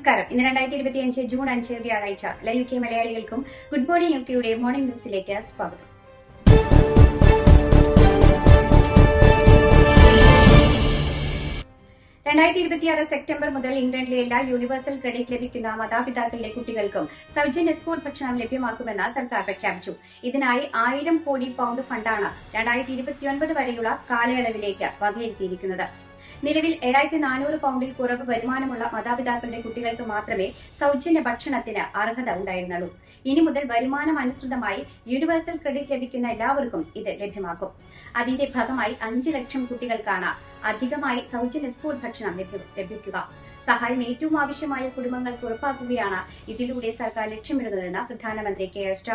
നമസ്കാരം. ഇന്ന് രണ്ടായിരത്തി ഇരുപത്തി അഞ്ച് ജൂൺ അഞ്ച് വ്യാഴാഴ്ച ലൈവ് കെ മലയാളികൾക്കും ഗുഡ് മോർണിംഗ് യു കെയുടെ മോർണിംഗ് ന്യൂസിലേക്ക് സ്വാഗതം. രണ്ടായിരത്തി ഇരുപത്തിയാറ് സെപ്റ്റംബർ മുതൽ ഇംഗ്ലണ്ടിലെ എല്ലാ യൂണിവേഴ്സൽ ക്രെഡിറ്റ് ലഭിക്കുന്ന മാതാപിതാക്കളുടെ കുട്ടികൾക്കും സൗജന്യ സ്കൂൾ ഭക്ഷണം ലഭ്യമാക്കുമെന്ന് സർക്കാർ പ്രഖ്യാപിച്ചു. ഇതിനായി ആയിരം കോടി പൗണ്ട് ഫണ്ടാണ് രണ്ടായിരത്തി ഇരുപത്തിയൊൻപത് വരെയുള്ള കാലയളവിലേക്ക് വകയിരുത്തിയിരിക്കുന്നത്. നിലവിൽ ഏഴായിരത്തി നാനൂറ് പൗണ്ടിൽ കുറവ് വരുമാനമുള്ള മാതാപിതാക്കളുടെ കുട്ടികൾക്ക് മാത്രമേ സൗജന്യ ഭക്ഷണത്തിന് അർഹത ഉണ്ടായിരുന്നുള്ളൂ. ഇനി മുതൽ വരുമാനം അനുസൃതമായി യൂണിവേഴ്സൽ ക്രെഡിറ്റ് ലഭിക്കുന്ന എല്ലാവർക്കും ഇത് ലഭ്യമാക്കും. അതിന്റെ ഭാഗമായി അഞ്ച് ലക്ഷം കുട്ടികൾക്കാണ് അധികമായി സൗജന്യ സ്കൂൾ ഭക്ഷണം ലഭിക്കുക. സഹായം ഏറ്റവും ആവശ്യമായ കുടുംബങ്ങൾക്ക് ഉറപ്പാക്കുകയാണ് ഇതിലൂടെ സർക്കാർ ലക്ഷ്യമിടുന്നതെന്ന് പ്രധാനമന്ത്രി കെ എസ്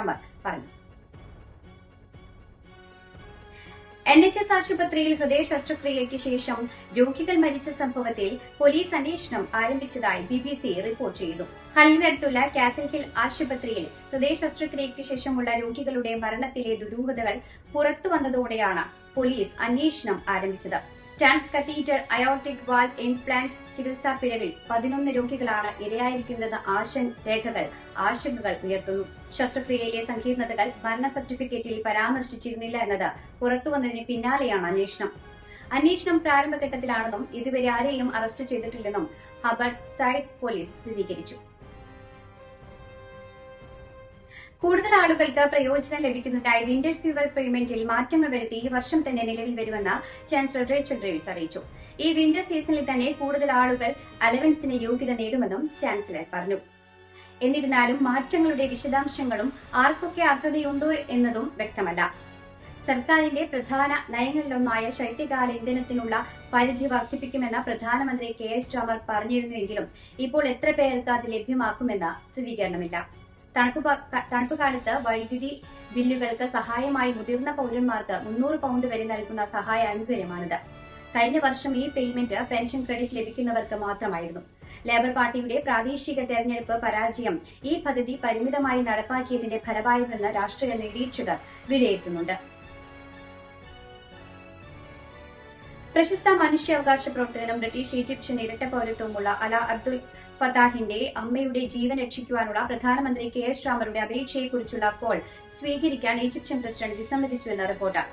പറഞ്ഞു. എൻ എച്ച് എസ് ആശുപത്രിയിൽ ഹൃദയ ശസ്ത്രക്രിയയ്ക്ക് ശേഷം രോഗികൾ മരിച്ച സംഭവത്തിൽ പോലീസ് അന്വേഷണം ആരംഭിച്ചതായി ബി ബി സി റിപ്പോർട്ട് ചെയ്തു. ഹലിനടുത്തുള്ള കാസിൽ ഹിൽ ആശുപത്രിയിൽ ഹൃദയ ശസ്ത്രക്രിയയ്ക്ക് ശേഷമുള്ള രോഗികളുടെ മരണത്തിലെ ദുരൂഹതകൾ പുറത്തുവന്നതോടെയാണ് പോലീസ് അന്വേഷണം ആരംഭിച്ചത്. Trans catheter aortic valve implant ചികിത്സാ പിഴവിൽ പതിനൊന്ന് രോഗികളാണ് ഇരയായിരിക്കുന്നത് ആശൻ രേഖകൾ ആശങ്കകൾ ഉയർത്തുന്നു. ശസ്ത്രക്രിയയിലെ സങ്കീർണതകൾ മരണ സർട്ടിഫിക്കറ്റിൽ പരാമർശിച്ചിരുന്നില്ല എന്നത് പുറത്തുവന്നതിന് പിന്നാലെയാണ് അന്വേഷണം. അന്വേഷണം പ്രാരംഭഘട്ടത്തിലാണെന്നും ഇതുവരെ ആരെയും അറസ്റ്റ് ചെയ്തിട്ടില്ലെന്നും ഹബർ സൈഡ് പോലീസ് സ്ഥിരീകരിച്ചു. കൂടുതൽ ആളുകൾക്ക് പ്രയോജനം ലഭിക്കുന്നതായി വിന്റർ ഫ്യൂവൽ പേയ്മെന്റിൽ മാറ്റങ്ങൾ വരുത്തി ഈ വർഷം തന്നെ നിലവിൽ വരുമെന്ന് ചാൻസലർ റേച്ചൽ ഡ്രേവിസ് അറിയിച്ചു. ഈ വിന്റർ സീസണിൽ തന്നെ കൂടുതൽ ആളുകൾ അലവൻസിന് യോഗ്യത നേടുമെന്നും ചാൻസലർ പറഞ്ഞു. എന്നിരുന്നാലും മാറ്റങ്ങളുടെ വിശദാംശങ്ങളും ആർക്കൊക്കെ അർഹതയുണ്ടോ എന്നതും വ്യക്തമല്ല. സർക്കാരിന്റെ പ്രധാന നയങ്ങളിലൊന്നായ ശൈത്യകാല ഇന്ധനത്തിനുള്ള പരിധി വർദ്ധിപ്പിക്കുമെന്ന് പ്രധാനമന്ത്രി കെ എസ് രാമർ പറഞ്ഞിരുന്നുവെങ്കിലും ഇപ്പോൾ എത്ര പേർക്ക് അത് ലഭ്യമാക്കുമെന്ന് സ്ഥിരീകരണമില്ല. തണുപ്പ് കാലത്ത് വൈദ്യുതി ബില്ലുകൾക്ക് സഹായമായി മുതിർന്ന പൗരന്മാർക്ക് മുന്നൂറ് പൗണ്ട് വരെ നൽകുന്ന സഹായ അനുകൂല്യമാണിത് കഴിഞ്ഞ വർഷം ഈ പേയ്മെന്റ് പെൻഷൻ ക്രെഡിറ്റ് ലഭിക്കുന്നവർക്ക് മാത്രമായിരുന്നു. ലേബർ പാർട്ടിയുടെ പ്രാദേശിക തെരഞ്ഞെടുപ്പ് പരാജയം ഈ പദ്ധതി പരിമിതമായി നടപ്പാക്കിയതിന്റെ ഫലമായിരുന്നെന്ന് രാഷ്ട്രീയ നിരീക്ഷകർ വിലയിരുത്തുന്നുണ്ട്. പ്രശസ്ത മനുഷ്യാവകാശ പ്രവർത്തകനും ബ്രിട്ടീഷ് ഈജിപ്ഷ്യൻ ഇരട്ട പൗരത്വമുള്ള അല അബ്ദുൽ ഫത്താഹിന്റെ അമ്മയുടെ ജീവൻ രക്ഷിക്കുവാനുള്ള പ്രധാനമന്ത്രി കെ എസ് ഷാമറുടെ അപേക്ഷയെക്കുറിച്ചുള്ള കോൾ സ്വീകരിക്കാൻ ഈജിപ്ഷ്യൻ പ്രസിഡന്റ് വിസമ്മതിച്ചുവെന്ന റിപ്പോർട്ട്.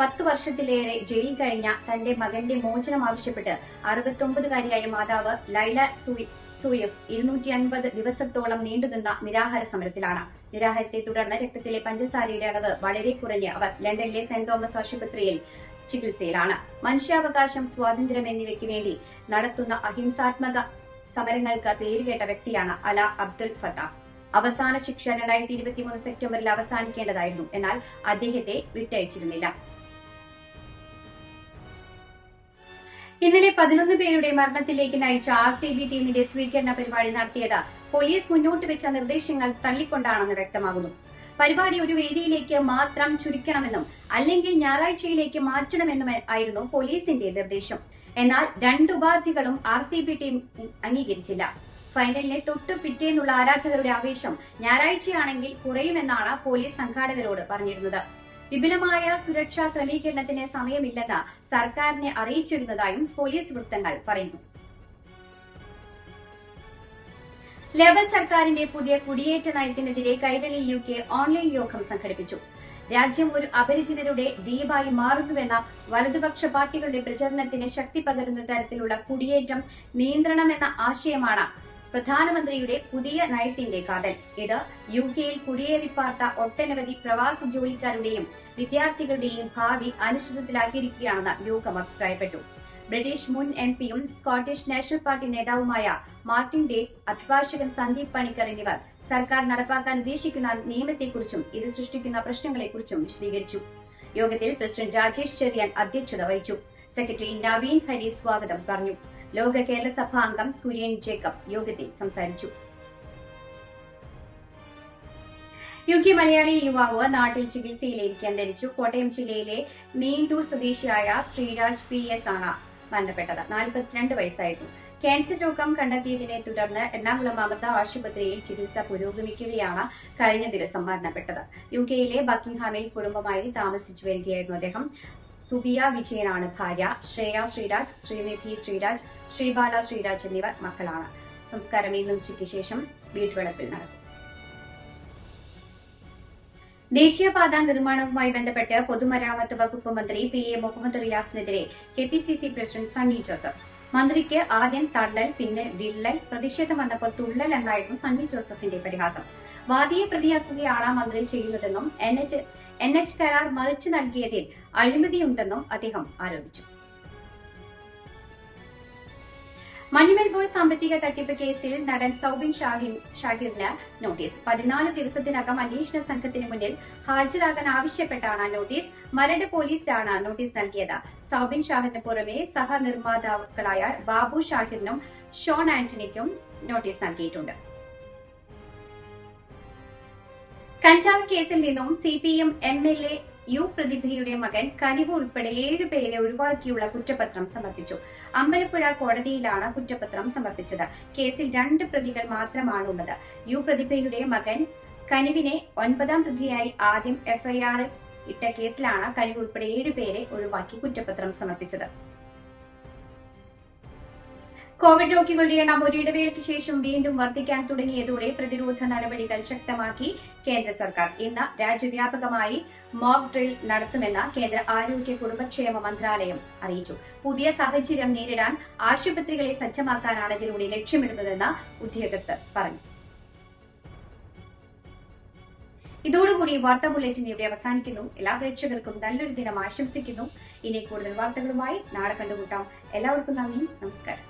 പത്ത് വർഷത്തിലേറെ ജയിലിൽ കഴിഞ്ഞ തന്റെ മകന്റെ മോചനം ആവശ്യപ്പെട്ട് അറുപത്തൊമ്പതുകാരിയായ മാതാവ് ലൈല സൂയി സൂയഫ് ഇരുന്നൂറ്റി അൻപത് ദിവസത്തോളം നീണ്ടുനിന്ന നിരാഹാര സമരത്തിലാണ്. നിരാഹാരത്തെ തുടർന്ന് രക്തത്തിലെ പഞ്ചസാരയുടെ അളവ് വളരെ കുറഞ്ഞ് അവർ ലണ്ടനിലെ സെന്റ് തോമസ് ആശുപത്രിയിൽ ചികിത്സയിലാണ്. മനുഷ്യാവകാശം സ്വാതന്ത്ര്യം എന്നിവയ്ക്ക് വേണ്ടി നടത്തുന്ന അഹിംസാത്മക സമരങ്ങൾക്ക് പേരുകേട്ട വ്യക്തിയാണ് അല അബ്ദുൽ ഫത്താഫ്. അവസാന ശിക്ഷ രണ്ടായിരത്തി ഇരുപത്തിമൂന്ന് സെപ്റ്റംബറിൽ അവസാനിക്കേണ്ടതായിരുന്നു. എന്നാൽ അദ്ദേഹത്തെ വിട്ടയച്ചിരുന്നില്ല. ഇന്നലെ പതിനൊന്ന് പേരുടെ മരണത്തിലേക്ക് നയിച്ച ആർ സി ബി ടീമിന്റെ സ്വീകരണ പരിപാടി നടത്തിയത് പോലീസ് മുന്നോട്ട് വെച്ച നിർദ്ദേശങ്ങൾ തള്ളിക്കൊണ്ടാണെന്ന് വ്യക്തമാകുന്നു. പരിപാടി ഒരു വേദിയിലേക്ക് മാത്രം ചുരുക്കണമെന്നും അല്ലെങ്കിൽ ഞായറാഴ്ചയിലേക്ക് മാറ്റണമെന്നും ആയിരുന്നു പോലീസിന്റെ നിർദ്ദേശം. എന്നാൽ രണ്ട് ഉപാധികളും ആർ സി ബി ടീം അംഗീകരിച്ചില്ല. ഫൈനലിനെ തൊട്ടു പിറ്റേന്നുള്ള ആരാധകരുടെ ആവേശം ഞായറാഴ്ചയാണെങ്കിൽ കുറയുമെന്നാണ് പോലീസ് സംഘാടകരോട് പറഞ്ഞിരുന്നത്. വിപുലമായ സുരക്ഷാ ക്രമീകരണത്തിന് സമയമില്ലെന്ന് സർക്കാരിനെ അറിയിച്ചിരുന്നതായും പോലീസ് വൃത്തങ്ങൾ പറയുന്നു. ലേബർ സർക്കാരിന്റെ പുതിയ കുടിയേറ്റ നയത്തിനെതിരെ കൈരളി യു കെ ഓൺലൈൻ യോഗം സംഘടിപ്പിച്ചു. രാജ്യം ഒരു അപരിചിതരുടെ ദ്വീപായി മാറുന്നുവെന്ന വലതുപക്ഷ പാർട്ടികളുടെ പ്രചരണത്തിന് ശക്തി പകരുന്ന തരത്തിലുള്ള കുടിയേറ്റം നിയന്ത്രണമെന്ന ആശയമാണ് പ്രധാനമന്ത്രിയുടെ പുതിയ നയത്തിന്റെ കാതൽ. ഇത് യു കെയിൽ കുടിയേറിപ്പാർത്ത ഒട്ടനവധി പ്രവാസ ജോലിക്കാരുടെയും വിദ്യാർത്ഥികളുടെയും ഭാവി അനിശ്ചിതത്തിലാക്കിയിരിക്കുകയാണെന്ന് യോഗം അഭിപ്രായപ്പെട്ടു. ബ്രിട്ടീഷ് മുൻ എം പിയും സ്കോട്ടിഷ് നാഷണൽ പാർട്ടി നേതാവുമായ മാർട്ടിൻ ഡേ അഭിഭാഷകൻ സന്ദീപ് പണിക്കർ എന്നിവർ സർക്കാർ നടപ്പാക്കാൻ ഉദ്ദേശിക്കുന്ന നിയമത്തെക്കുറിച്ചും ഇത് സൃഷ്ടിക്കുന്ന പ്രശ്നങ്ങളെക്കുറിച്ചും വിശദീകരിച്ചു. യോഗത്തിൽ പ്രസിഡന്റ് രാജേഷ് ചെറിയാൻ അധ്യക്ഷത വഹിച്ചു. സെക്രട്ടറി നവീൻ ഹരി സ്വാഗതം പറഞ്ഞു. ലോക കേരള സഭാ അംഗം കുര്യൻ ജേക്കബ് യോഗത്തിൽ സംസാരിച്ചു. യു കെ മലയാളി യുവാവ് നാട്ടിൽ ചികിത്സയിലിരിക്കാൻ ധരിച്ചു കോട്ടയം ജില്ലയിലെ നീണ്ടൂർ സ്വദേശിയായ ശ്രീരാജ് പി എസ് ആണ്. മരണപ്പെട്ടത്. നാൽപ്പത്തിരണ്ട് വയസ്സായിരുന്നു ക്യാൻസർ രോഗം കണ്ടെത്തിയതിനെ തുടർന്ന് എറണാകുളം അമൃത ആശുപത്രിയിൽ ചികിത്സ പുരോഗമിക്കുകയാണ് കഴിഞ്ഞ ദിവസം മരണപ്പെട്ടത്. യു കെയിലെ ബക്കിംഗ്ഹാമിൽ കുടുംബമായി താമസിച്ചു വരികയായിരുന്നു അദ്ദേഹം. സുബിയ വിജയനാണ് ഭാര്യ. ശ്രേയ ശ്രീരാജ് ശ്രീനിധി ശ്രീരാജ് ശ്രീബാല ശ്രീരാജ് എന്നിവർ മക്കളാണ്. സംസ്കാരം ഇന്ന് ഉച്ചയ്ക്ക് ശേഷം വീട്ടുവളപ്പിൽ നടക്കും. ദേശീയപാത നിർമ്മാണവുമായി ബന്ധപ്പെട്ട് പൊതുമരാമത്ത് വകുപ്പ് മന്ത്രി P A Muhammad റിയാസിനെതിരെ K P C C president Sunny Joseph. മന്ത്രിക്ക് ആദ്യം തള്ളൽ പിന്നെ വിള്ളൽ പ്രതിഷേധം വന്നപ്പോൾ തുള്ളൽ എന്നായിരുന്നു സണ്ണി ജോസഫിന്റെ പരിഹാസം. വാദിയെ പ്രതിയാക്കുകയാണ് മന്ത്രി ചെയ്യുന്നതെന്നും എൻ എച്ച് എൻ എച്ച് കരാർ മറിച്ചു നൽകിയതിൽ അഴിമതിയുണ്ടെന്നും അദ്ദേഹം ആരോപിച്ചു. മഞ്ഞുമൽ ബോയ് സാമ്പത്തിക തട്ടിപ്പ് കേസിൽ നടൻ സൌബിൻ ഷാഹിൻ ഷാഹിറിന് നോട്ടീസ്. പതിനാല് ദിവസത്തിനകം അന്വേഷണ സംഘത്തിന് മുന്നിൽ ഹാജരാകാൻ ആവശ്യപ്പെട്ടാണ് നോട്ടീസ്. മരട് പോലീസിലാണ് നോട്ടീസ് നൽകിയത്. സൌബിൻ ഷാഹിറിന് പുറമെ സഹനിർമ്മാതാക്കളായ ബാബു ഷാഹിറിനും ഷോൺ ആന്റണിക്കും നോട്ടീസ് നൽകിയിട്ടുണ്ട്. കഞ്ചാവ് കേസിൽ നിന്നും C P M M L A U പ്രതിഭയുടെ മകൻ കനിവ് ഉൾപ്പെടെ ഏഴുപേരെ ഒഴിവാക്കിയുള്ള കുറ്റപത്രം സമർപ്പിച്ചു. അമ്പലപ്പുഴ കോടതിയിലാണ് കുറ്റപത്രം സമർപ്പിച്ചത്. കേസിൽ രണ്ട് പ്രതികൾ മാത്രമാണുള്ളത്. യു പ്രതിഭയുടെ മകൻ കനിവിനെ ഒൻപതാം പ്രതിയായി ആദ്യം എഫ്ഐആറിൽ ഇട്ട കേസിലാണ് കനിവ് ഉൾപ്പെടെ ഏഴുപേരെ ഒഴിവാക്കി കുറ്റപത്രം സമർപ്പിച്ചത്. കോവിഡ് രോഗികളുടെ എണ്ണം ഒരു ഇടവേളയ്ക്ക് ശേഷം വീണ്ടും വർദ്ധിക്കാൻ തുടങ്ങിയതോടെ പ്രതിരോധ നടപടികൾ ശക്തമാക്കി കേന്ദ്ര സർക്കാർ. ഇന്ന് രാജ്യവ്യാപകമായി മോക്ക് ഡ്രിൽ നടത്തുമെന്ന് കേന്ദ്ര ആരോഗ്യ കുടുംബക്ഷേമ മന്ത്രാലയം അറിയിച്ചു. പുതിയ സാഹചര്യം നേരിടാൻ ആശുപത്രികളെ സജ്ജമാക്കാനാണ് ഇതിലൂടെ ലക്ഷ്യമിടുന്നതെന്ന് ഉദ്യോഗസ്ഥർ പറഞ്ഞു. ഇതോടുകൂടി വാർത്താ ബുള്ളറ്റിൻ ഇവിടെ അവസാനിക്കുന്നു. എല്ലാ പ്രേക്ഷകർക്കും നല്ലൊരു ദിനം ആശംസിക്കുന്നു. ഇനി കൂടുതൽ വാർത്തകളുമായി നാളെ കണ്ടുമുട്ടാം. എല്ലാവർക്കും നന്ദി. നമസ്കാരം.